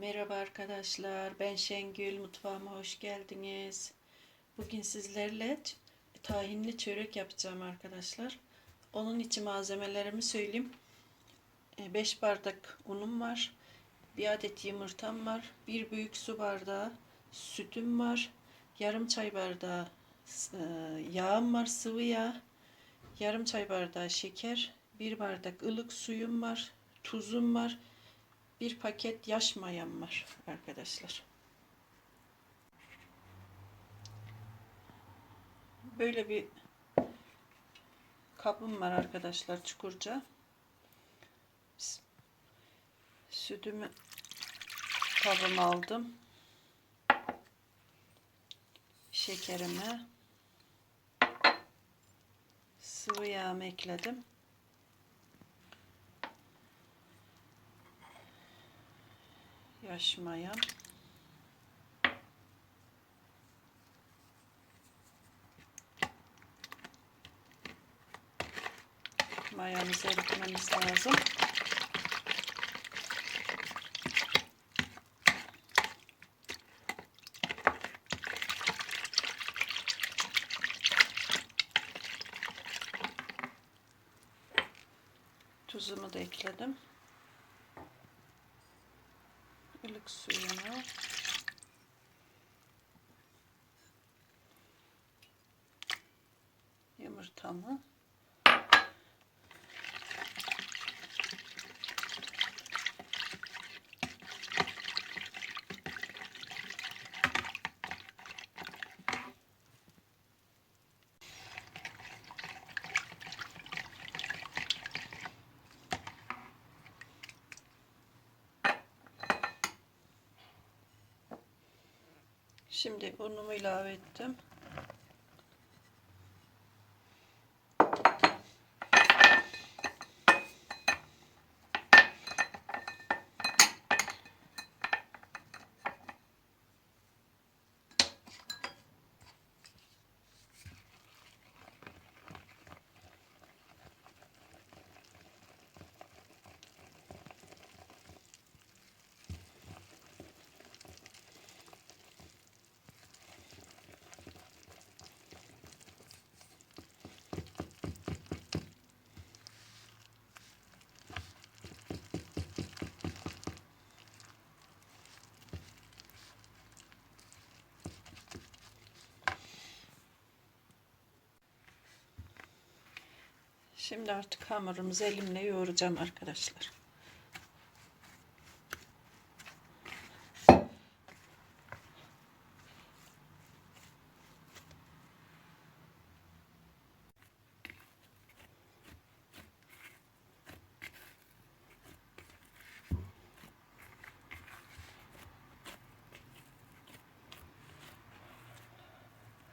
Merhaba arkadaşlar, ben Şengül. Mutfağıma hoş geldiniz. Bugün sizlerle tahinli çörek yapacağım arkadaşlar. Onun için malzemelerimi söyleyeyim. 5 bardak unum var. Bir adet yumurtam var. Bir büyük su bardağı sütüm var. Yarım çay bardağı e, yağım var, sıvı yağ. Yarım çay bardağı şeker. Bir bardak ılık suyum var. Tuzum var. Bir paket yaş mayam var arkadaşlar. Böyle bir kabım var arkadaşlar çukurca. Sütümü kabıma aldım. Şekerimi sıvı yağımı ekledim. Yaş mayam. Mayamızı eritmemiz lazım. Tuzumu da ekledim. Ilık suyunu. Yumurtamı Şimdi unumu ilave ettim. Şimdi artık hamurumuzu elimle yoğuracağım arkadaşlar.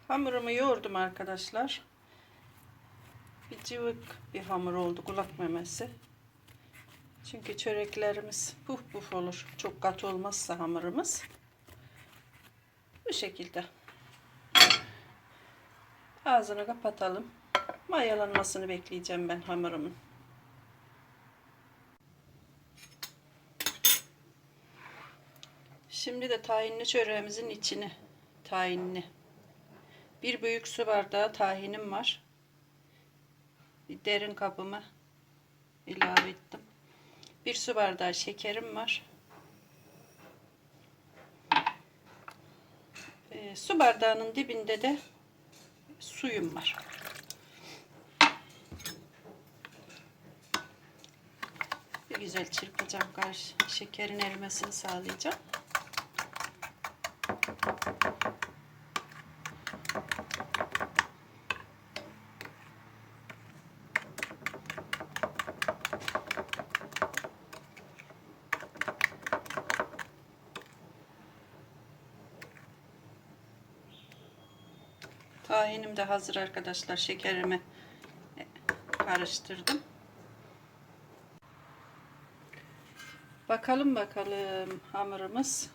Hamurumu yoğurdum arkadaşlar. Cıvık bir hamur oldu kulak memesi. Çünkü çöreklerimiz puf puf olur. Çok katı olmazsa hamurumuz. Bu şekilde. Ağzını kapatalım. Mayalanmasını bekleyeceğim ben hamurumun. Şimdi de tahinli çöreğimizin içini tahinli bir büyük su bardağı tahinim var. Derin kabıma ilave ettim. Bir su bardağı şekerim var. Ee, su bardağının dibinde de suyum var. Bir güzel çırpacağım şekerin erimesini sağlayacağım. Tahinim de hazır arkadaşlar. Şekerimi karıştırdım. Bakalım bakalım hamurumuz.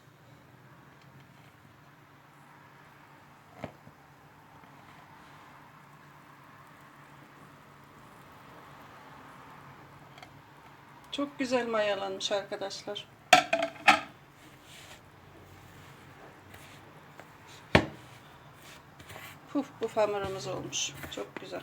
Çok güzel mayalanmış arkadaşlar. Puf puf hamurumuz olmuş. Çok güzel.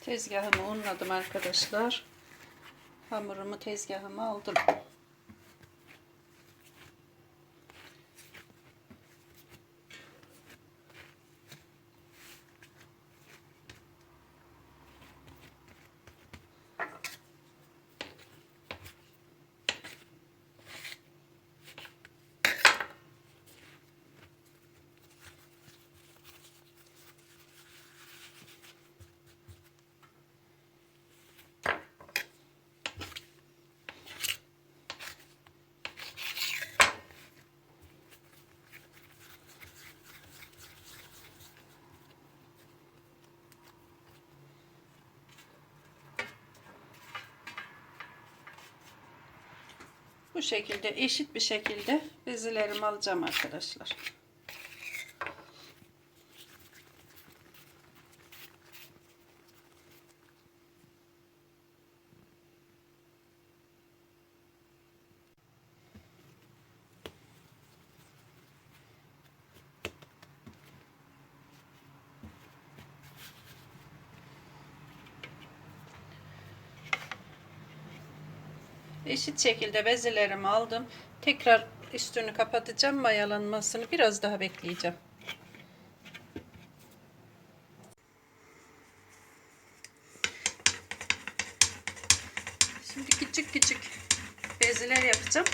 Tezgahımı unladım arkadaşlar. Hamurumu tezgahıma aldım. Bu şekilde eşit bir şekilde bezelerimi alacağım arkadaşlar. Eşit şekilde bezelerimi aldım. Tekrar üstünü kapatacağım. Mayalanmasını biraz daha bekleyeceğim. Şimdi küçük küçük bezeler yapacağım.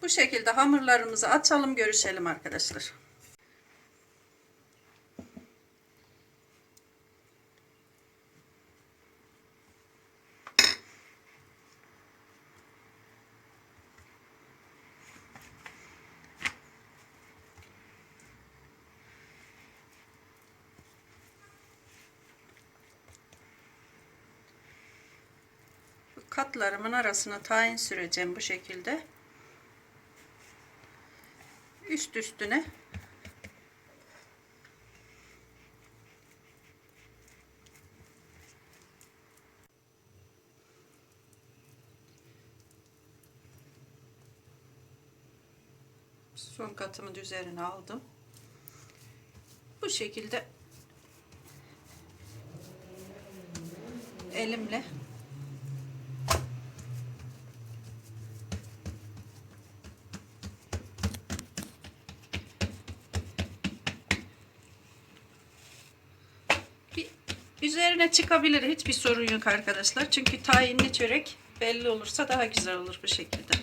Bu şekilde hamurlarımızı açalım görüşelim arkadaşlar. Katlarımın arasına tayin süreceğim bu şekilde. Üst üstüne son katımı üzerine aldım. Bu şekilde elimle üzerine çıkabilir hiçbir sorun yok arkadaşlar. Çünkü tayinli çörek belli olursa daha güzel olur bu şekilde.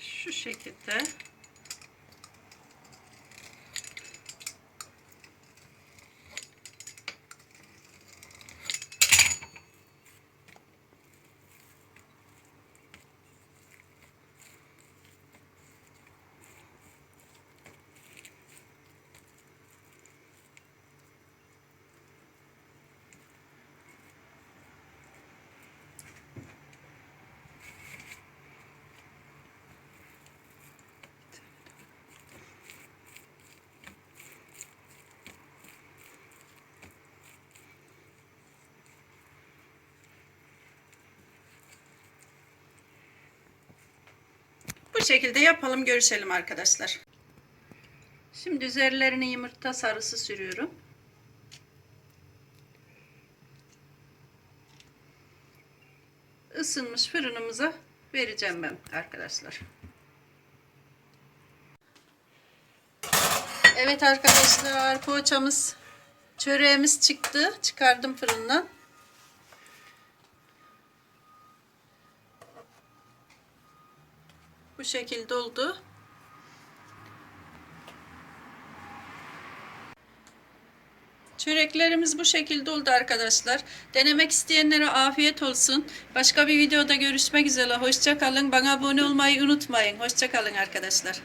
Şu şekilde şekilde yapalım görüşelim arkadaşlar. Şimdi üzerlerine yumurta sarısı sürüyorum. ısınmış fırınımıza vereceğim ben arkadaşlar. Evet arkadaşlar poğaçamız çöreğimiz çıktı. Çıkardım fırından. Bu şekilde oldu. Çöreklerimiz bu şekilde oldu arkadaşlar. Denemek isteyenlere afiyet olsun. Başka bir videoda görüşmek üzere. Hoşça kalın. Bana abone olmayı unutmayın. Hoşça kalın arkadaşlar.